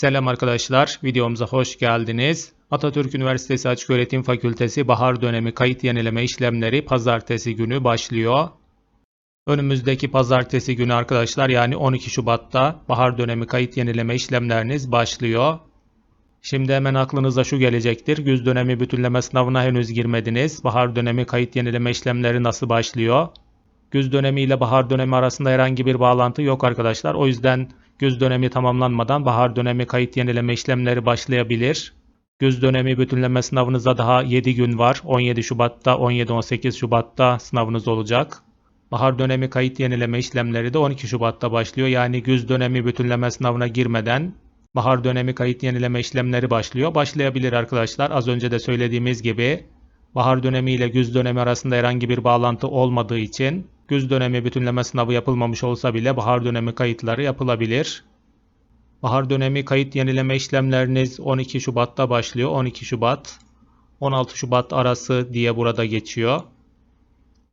Selam arkadaşlar, videomuza hoş geldiniz. Atatürk Üniversitesi Açıköğretim Fakültesi bahar dönemi kayıt yenileme işlemleri pazartesi günü başlıyor. Önümüzdeki pazartesi günü arkadaşlar yani 12 Şubat'ta bahar dönemi kayıt yenileme işlemleriniz başlıyor. Şimdi hemen aklınıza şu gelecektir. Güz dönemi bütünleme sınavına henüz girmediniz. Bahar dönemi kayıt yenileme işlemleri nasıl başlıyor? Güz dönemi ile bahar dönemi arasında herhangi bir bağlantı yok arkadaşlar. O yüzden güz dönemi tamamlanmadan bahar dönemi kayıt yenileme işlemleri başlayabilir. Güz dönemi bütünleme sınavınıza daha 7 gün var. 17 Şubat'ta, 17-18 Şubat'ta sınavınız olacak. Bahar dönemi kayıt yenileme işlemleri de 12 Şubat'ta başlıyor. Yani güz dönemi bütünleme sınavına girmeden bahar dönemi kayıt yenileme işlemleri başlıyor. Başlayabilir arkadaşlar. Az önce de söylediğimiz gibi bahar dönemi ile güz dönemi arasında herhangi bir bağlantı olmadığı için güz dönemi bütünleme sınavı yapılmamış olsa bile bahar dönemi kayıtları yapılabilir. Bahar dönemi kayıt yenileme işlemleriniz 12 Şubat'ta başlıyor. 12 Şubat 16 Şubat arası diye burada geçiyor.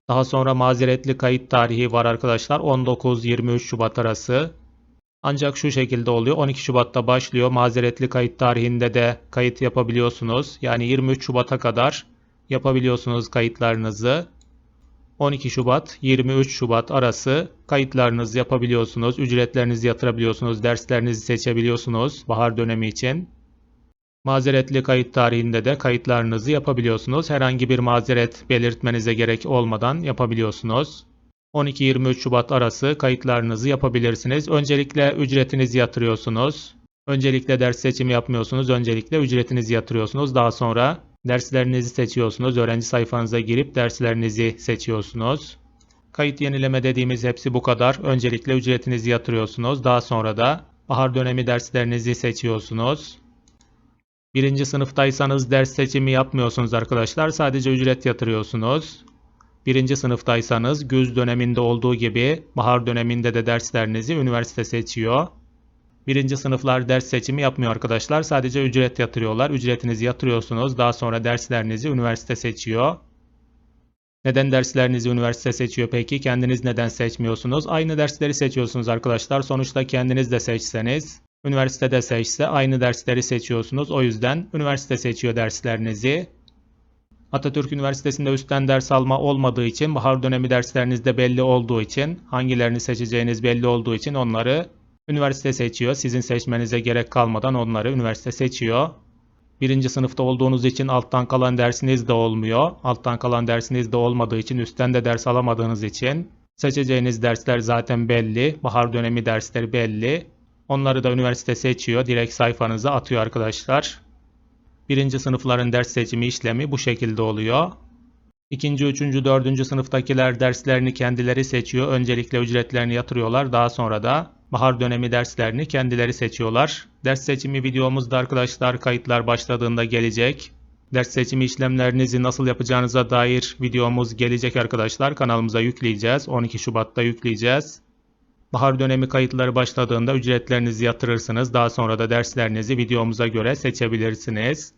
Daha sonra mazeretli kayıt tarihi var arkadaşlar. 19-23 Şubat arası. Ancak şu şekilde oluyor. 12 Şubat'ta başlıyor. Mazeretli kayıt tarihinde de kayıt yapabiliyorsunuz. Yani 23 Şubat'a kadar yapabiliyorsunuz kayıtlarınızı. 12 Şubat 23 Şubat arası kayıtlarınızı yapabiliyorsunuz. Ücretlerinizi yatırabiliyorsunuz. Derslerinizi seçebiliyorsunuz bahar dönemi için. Mazeretli kayıt tarihinde de kayıtlarınızı yapabiliyorsunuz. Herhangi bir mazeret belirtmenize gerek olmadan yapabiliyorsunuz. 12-23 Şubat arası kayıtlarınızı yapabilirsiniz. Öncelikle ücretinizi yatırıyorsunuz. Öncelikle ders seçimi yapmıyorsunuz. Öncelikle ücretinizi yatırıyorsunuz. Daha sonra derslerinizi seçiyorsunuz. Öğrenci sayfanıza girip derslerinizi seçiyorsunuz. Kayıt yenileme dediğimiz hepsi bu kadar. Öncelikle ücretinizi yatırıyorsunuz. Daha sonra da bahar dönemi derslerinizi seçiyorsunuz. Birinci sınıftaysanız ders seçimi yapmıyorsunuz arkadaşlar. Sadece ücret yatırıyorsunuz. Birinci sınıftaysanız güz döneminde olduğu gibi bahar döneminde de derslerinizi üniversite seçiyor. Birinci sınıflar ders seçimi yapmıyor arkadaşlar. Sadece ücret yatırıyorlar. Ücretinizi yatırıyorsunuz. Daha sonra derslerinizi üniversite seçiyor. Neden derslerinizi üniversite seçiyor peki? Kendiniz neden seçmiyorsunuz? Aynı dersleri seçiyorsunuz arkadaşlar. Sonuçta kendiniz de seçseniz, üniversitede seçse aynı dersleri seçiyorsunuz. O yüzden üniversite seçiyor derslerinizi. Atatürk Üniversitesi'nde üstten ders alma olmadığı için, bahar dönemi derslerinizde belli olduğu için, hangilerini seçeceğiniz belli olduğu için onları üniversite seçiyor. Sizin seçmenize gerek kalmadan onları üniversite seçiyor. Birinci sınıfta olduğunuz için alttan kalan dersiniz de olmuyor. Alttan kalan dersiniz de olmadığı için, üstten de ders alamadığınız için seçeceğiniz dersler zaten belli. Bahar dönemi dersleri belli. Onları da üniversite seçiyor. Direkt sayfanıza atıyor arkadaşlar. Birinci sınıfların ders seçimi işlemi bu şekilde oluyor. İkinci, üçüncü, dördüncü sınıftakiler derslerini kendileri seçiyor. Öncelikle ücretlerini yatırıyorlar. Daha sonra da bahar dönemi derslerini kendileri seçiyorlar. Ders seçimi videomuzda arkadaşlar kayıtlar başladığında gelecek. Ders seçimi işlemlerinizi nasıl yapacağınıza dair videomuz gelecek arkadaşlar. Kanalımıza yükleyeceğiz. 12 Şubat'ta yükleyeceğiz. Bahar dönemi kayıtları başladığında ücretlerinizi yatırırsınız. Daha sonra da derslerinizi videomuza göre seçebilirsiniz.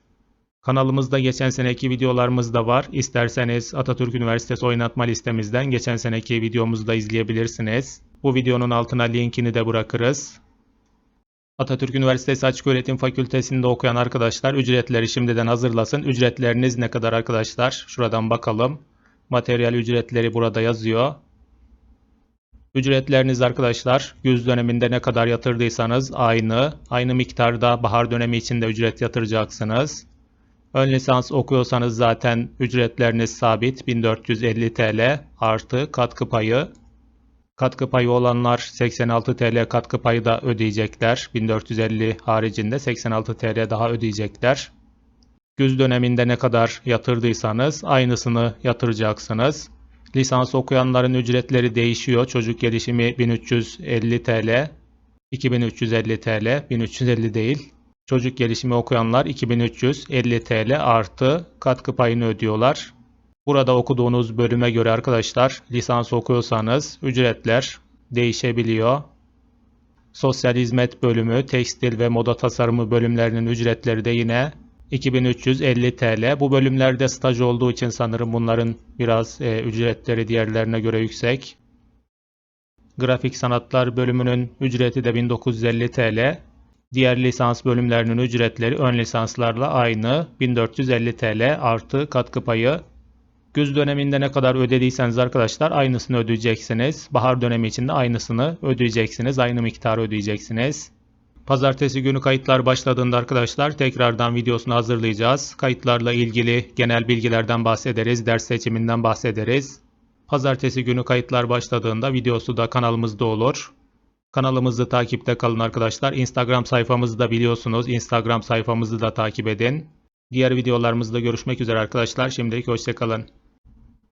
Kanalımızda geçen seneki videolarımız da var. İsterseniz Atatürk Üniversitesi oynatma listemizden geçen seneki videomuzu da izleyebilirsiniz. Bu videonun altına linkini de bırakırız. Atatürk Üniversitesi Açıköğretim Fakültesi'nde okuyan arkadaşlar ücretleri şimdiden hazırlasın. Ücretleriniz ne kadar arkadaşlar? Şuradan bakalım. Materyal ücretleri burada yazıyor. Ücretleriniz arkadaşlar güz döneminde ne kadar yatırdıysanız aynı. Aynı miktarda bahar dönemi için de ücret yatıracaksınız. Ön lisans okuyorsanız zaten ücretleriniz sabit 1450 TL artı katkı payı. Katkı payı olanlar 86 TL katkı payı da ödeyecekler. 1450 haricinde 86 TL daha ödeyecekler. Güz döneminde ne kadar yatırdıysanız aynısını yatıracaksınız. Lisans okuyanların ücretleri değişiyor. Çocuk gelişimi 1350 TL, 2350 TL, 1350 değil. Çocuk gelişimi okuyanlar 2350 TL artı katkı payını ödüyorlar. Burada okuduğunuz bölüme göre arkadaşlar lisans okuyorsanız ücretler değişebiliyor. Sosyal hizmet bölümü, tekstil ve moda tasarımı bölümlerinin ücretleri de yine 2350 TL. Bu bölümlerde staj olduğu için sanırım bunların biraz e, ücretleri diğerlerine göre yüksek. Grafik sanatlar bölümünün ücreti de 1950 TL. Diğer lisans bölümlerinin ücretleri ön lisanslarla aynı 1450 TL artı katkı payı. Güz döneminde ne kadar ödediyseniz arkadaşlar aynısını ödeyeceksiniz. Bahar dönemi için de aynısını ödeyeceksiniz. Aynı miktarı ödeyeceksiniz. Pazartesi günü kayıtlar başladığında arkadaşlar tekrardan videosunu hazırlayacağız. Kayıtlarla ilgili genel bilgilerden bahsederiz, ders seçiminden bahsederiz. Pazartesi günü kayıtlar başladığında videosu da kanalımızda olur. Kanalımızı takipte kalın arkadaşlar. Instagram sayfamızı da biliyorsunuz. Instagram sayfamızı da takip edin. Diğer videolarımızda görüşmek üzere arkadaşlar. Şimdilik hoşçakalın.